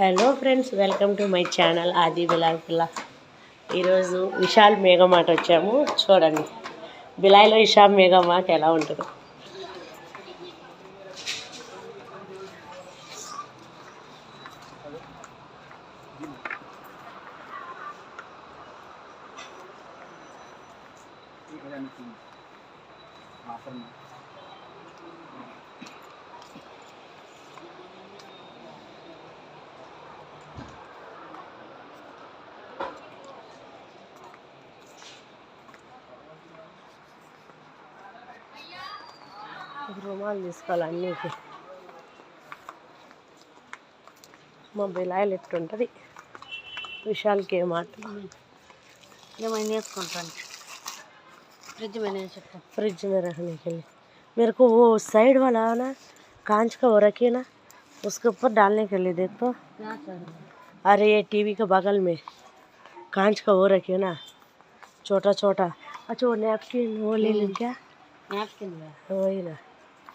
Hello friends welcome to my channel Aadi Bilal పిల్ల ఈరోజు విశాల్ మేఘమాట్ వచ్చాము చూడండి. బిలాయిలో విశాల్ మేఘమాట్ ఎలా ఉంటుందో. రుమాలు తీసుకోవాలి అన్నికి మా బిలాయిలు ఎట్టుంటుంది విశాల్కి ఏమాట ఏమైనా వేసుకుంటాను ఫ్రిడ్జ్ మీద చెప్తాను फ्रिज में रखने के लिए मेरे को वो साइड वाला है ना कांच का वो रखिए ना उसके ऊपर डालने के लिए देखो अरे ये टीवी के बगल में कांच का वो रखिए ना छोटा छोटा अच्छा वो नैपकिन वो ले लें क्या నాప్కిన్ वही ना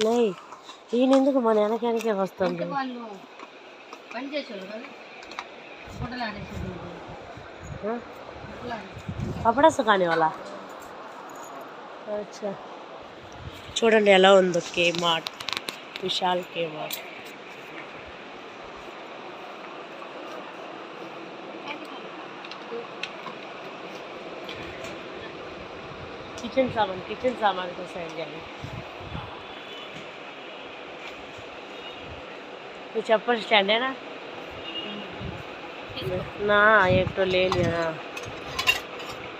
లే ఈయన ఎందుకు మన వెనక వెనకే వస్తుంది అప్పుడే సుఖాని వాళ్ళ? అచ్చా. చూడండి ఎలా ఉందో K mart Vishal K mart kitchen సామాన్ కిచెన్ సామాన్ కోసం వెళ్ళాను ये चप्पल स्टैंड है ना ना एक तो ले लिया ना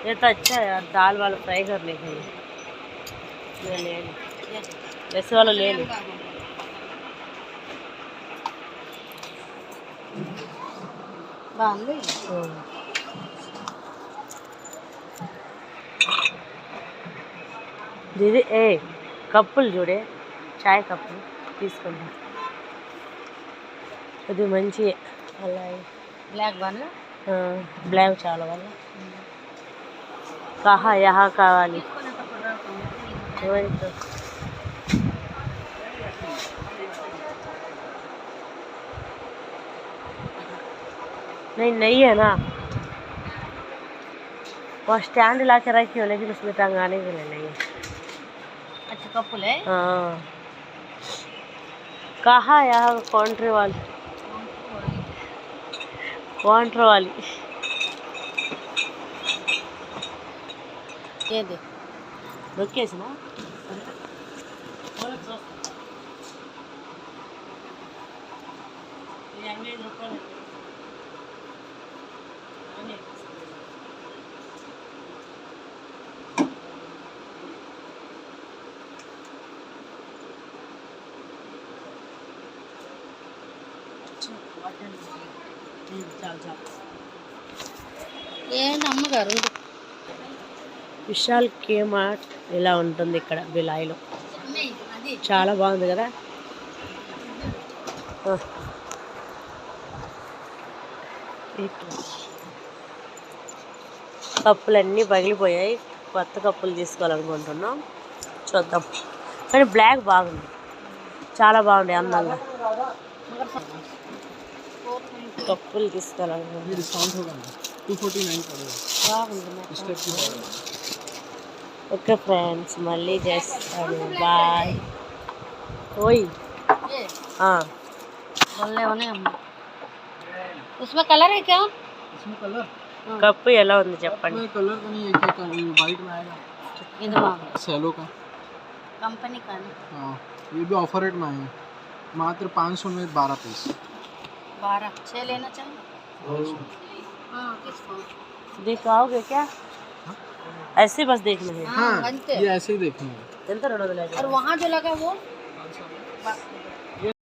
ये तो अच्छा है यार दाल वाला फ्राई करने के लिए ये ले ली वैसे वाला ले ली బాగుంది हम्म। దీది ఏ కప్పులు చూడే చాయ్ కప్పులు తీసుకుంటా ఇది మంచి అలా బ్లాక్ వన్ బ్లాక్ చాలా వల్ల కహా యహా కావాలి. नहीं नहीं है ना वो स्टैंड ला के रखी हो लेकिन उसमें टंगाने के लिए नहीं अच्छा कपल है हाँ कहाँ यहाँ कंट्री वाले వాంటర్ వాలి ఏది? నొక్కేసిన? ఎనభై రూపాయలు అమ్మగారు విశాల్ మార్ట్ ఇలా ఉంటుంది ఇక్కడ బిలాయిలో చాలా బాగుంది కదా. కప్పులన్నీ పగిలిపోయాయి. కొత్త కప్పులు తీసుకోవాలనుకుంటున్నాం. చూద్దాం. కానీ బ్లాక్ బాగుంది. చాలా బాగుంది అందంగా. కప్పులు తీసుకోవాలనుకుంటున్నాం डिस्काउंट होगा ना टू फोर्टी नाइन पड़ेगा బాగుంది स्टेप की पड़ेगा ఓకే ఫ్రెండ్స్ మళ్ళీ చేస్తాను బాయ్ ఓయ్ ये ఆ. बोलने होने हम उसमें कलर है क्या इसमें कलर కప్పు ఎలా ఉంది చెప్పండి इसमें कलर का नहीं है क्या कलर ये वाइट में आएगा ఇది బాగుంది सेलो का కంపెనీ కానీ हाँ ये भी ऑफर रेट में आए हैं मात्र पाँच सौ में बारह पीस बारह छः लेना चाहिए हाँ दिखाओगे क्या? ऐसे बस देख लेंगे। हाँ, हाँ ये ऐसे ही देखेंगे। और वहाँ जो लगा वो?